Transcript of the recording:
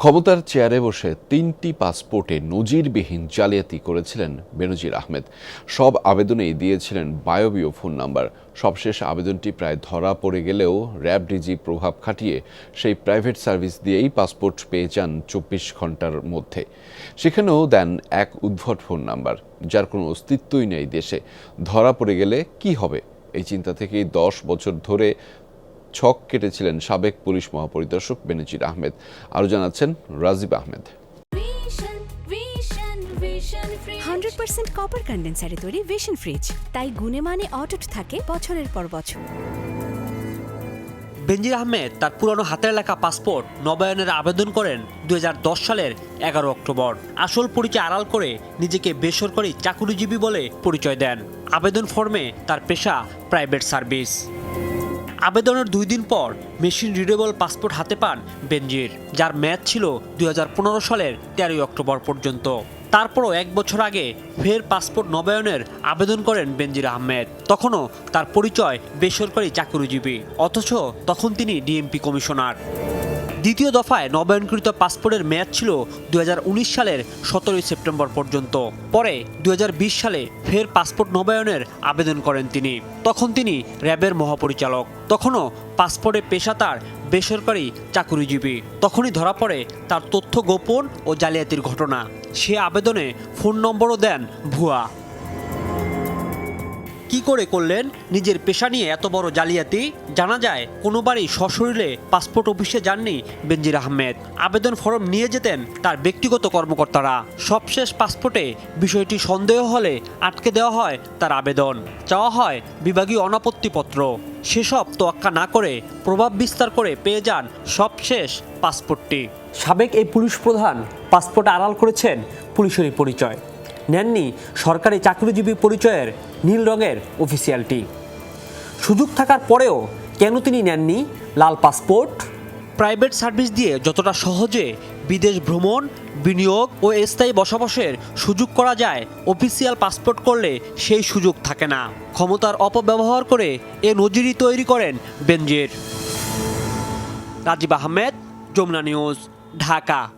ক্ষমতার চেয়ারে বসে তিনটি পাসপোর্টে নজিরবিহীন জালিয়াতি করেছিলেন বেনজির আহমেদ। সব আবেদনেই দিয়েছিলেন বায়বীয় ফোন নাম্বার। সবশেষ আবেদনটি প্রায় ধরা পড়ে গেলেও র্যাব ডিজি প্রভাব খাটিয়ে সেই প্রাইভেট সার্ভিস দিয়েই পাসপোর্ট পেয়ে যান চব্বিশ ঘণ্টার মধ্যে। সেখানেও দেন এক উদ্ভট ফোন নাম্বার, যার কোনো অস্তিত্বই নেই দেশে। ধরা পড়ে গেলে কি হবে? এই চিন্তা থেকেই দশ বছর ধরে ছক কেটেছিলেন সাবেক পুলিশ মহাপরিদর্শক বেনজির আহমেদ। আরও জানাচ্ছেন Rajib Ahmed. Hundred percent copper কন্ডেন্সারে তৈরি ভিশন ফ্রিজ তাই গুণে মানে অটুট থাকে বছরের পর বছর। বেনজির আহমেদ তার পুরনো হাতের লেখা পাসপোর্ট নবায়নের আবেদন করেন দু হাজার দশ সালের এগারো অক্টোবর। আসল পরিচয় আড়াল করে নিজেকে বেসরকারি চাকুরিজীবী বলে পরিচয় দেন। আবেদন ফর্মে তার পেশা প্রাইভেট সার্ভিস আবেদনের দুই দিন পর মেশিন রিডেবল পাসপোর্ট হাতে পান বেনজির, যার ম্যাচ ছিল দুই হাজার পনেরো সালের তেরোই অক্টোবর পর্যন্ত। তারপরও এক বছর আগে ফের পাসপোর্ট নবায়নের আবেদন করেন বেনজির আহমেদ। তখনও তার পরিচয় বেসরকারি চাকরিজীবী, অথচ তখন তিনি ডিএমপি কমিশনার। দ্বিতীয় দফায় নবায়নকৃত পাসপোর্টের মেয়াদ ছিল দুই হাজার উনিশ সালের সতেরোই সেপ্টেম্বর পর্যন্ত। পরে দু হাজার বিশ সালে ফের পাসপোর্ট নবায়নের আবেদন করেন তিনি। তখন তিনি র্যাবের মহাপরিচালক। তখনও পাসপোর্টে পেশা তার বেসরকারি চাকুরিজীবী। তখনই ধরা পড়ে তার তথ্য গোপন ও জালিয়াতির ঘটনা। সে আবেদনে ফোন নম্বরও দেন ভুয়া। কি করে করলেন? নিজের পেশা নিয়ে এত বড় জালিয়াতি? জানা যায়, কোনোবারই সশরীরে পাসপোর্ট অফিসে যাননি বেনজির আহমেদ। আবেদন ফর্ম নিয়ে যেতেন তার ব্যক্তিগত কর্মকর্তারা। সবশেষ পাসপোর্টে বিষয়টি সন্দেহ হলে আটকে দেওয়া হয় তার আবেদন। চাওয়া হয় বিভাগীয় অনাপত্তিপত্র। সেসব তোয়াক্কা না করে প্রভাব বিস্তার করে পেয়ে যান সবশেষ পাসপোর্টটি। সাবেক এই পুলিশ প্রধান পাসপোর্ট আড়াল করেছেন পুলিশেরই পরিচয়। নেননি সরকারি চাকরিজীবী পরিচয়ের নীল রঙের অফিসিয়ালটি। সুযোগ থাকার পরেও কেন তিনি নেননি? লাল পাসপোর্ট? প্রাইভেট সার্ভিস দিয়ে যতটা সহজে বিদেশ ভ্রমণ, বিনিয়োগ ও স্থায়ী বসবাসের সুযোগ করা যায়, অফিসিয়াল পাসপোর্ট করলে সেই সুযোগ থাকে না। ক্ষমতার অপব্যবহার করে এ নজিরই তৈরি করেন বেনজির। রাজীব আহমেদ, যমুনা নিউজ, ঢাকা।